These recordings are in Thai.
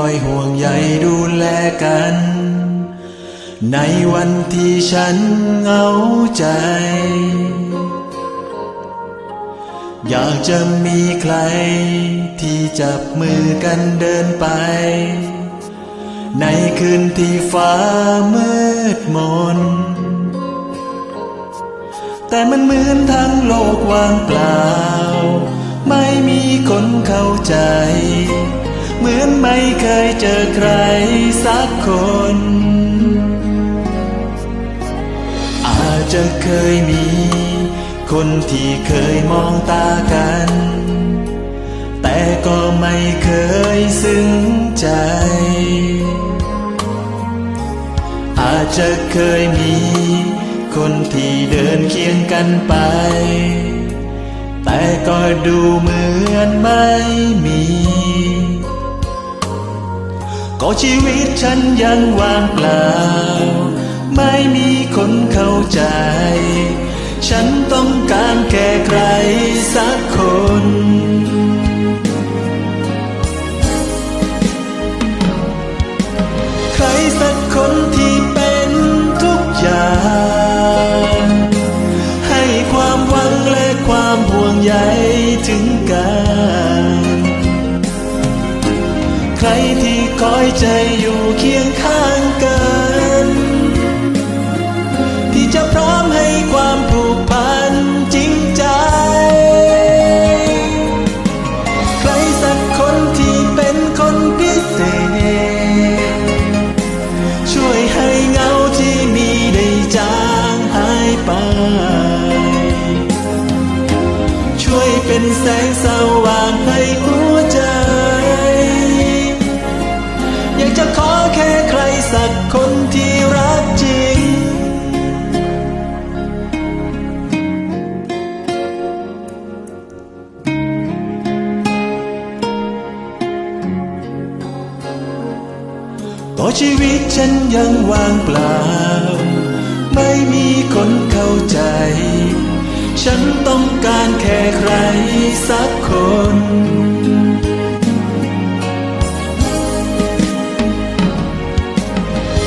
อยห่วงใยดูแลกัน ในวันที่ฉันเหงาใจ อยากจะมีใคร ที่จับมือกันเดินไป ในคืนที่ฟ้ามืดมน แต่มันเหมือนทั้งโลกว่างเปล่า ไม่มีคนเข้าใจ เหมือนไม่เคยเจอใครสักคน อาจจะเคยมี คนที่เคยมองตากัน แต่ก็ไม่เคยซึ้งใจ อาจจะเคยมี คนที่เดินเคียงกันไป แต่ก็ดูเหมือนไม่มี ก็ชีวิตฉันยังว่างเปล่า ไม่มีคนเข้าใจ ฉันต้องการแค่ใครสักคน รที่คอยใจอยู่เคียงข้างกัน ที่จะพร้อมให้ความผูกพันจริงใจ ใครสักคนที่เป็นคนพิเศษ ช่วยให้เงาที่มีได้จางหายไป ช่วยเป็นแสงสว่างให้หัว ชีวิตฉันยังว่างเปล่า ไม่มีคนเข้าใจ ฉันต้องการแค่ใครสักคน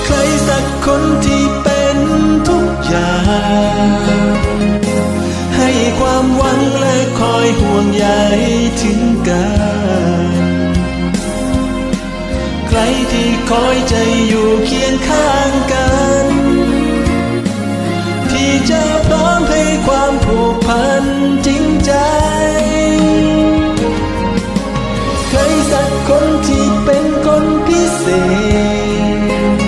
ใครสักคนที่เป็นทุกอย่าง ให้ความหวังและคอยห่วงใยถึงกัน ที่คอยใจอยู่เคียงข้างกัน ที่จะพร้อมให้ความผูกพันจริงใจ ใครสักคนที่เป็นคนพิเศษ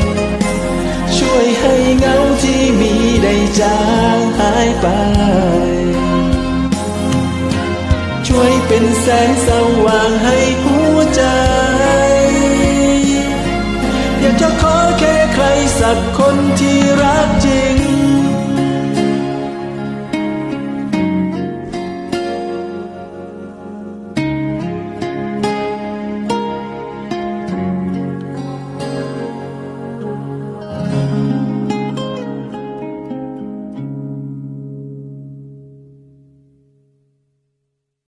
ช่วยให้เงาที่มีได้จางหายไป ช่วยเป็นแสงสว่างให้หัวใจ ที่รั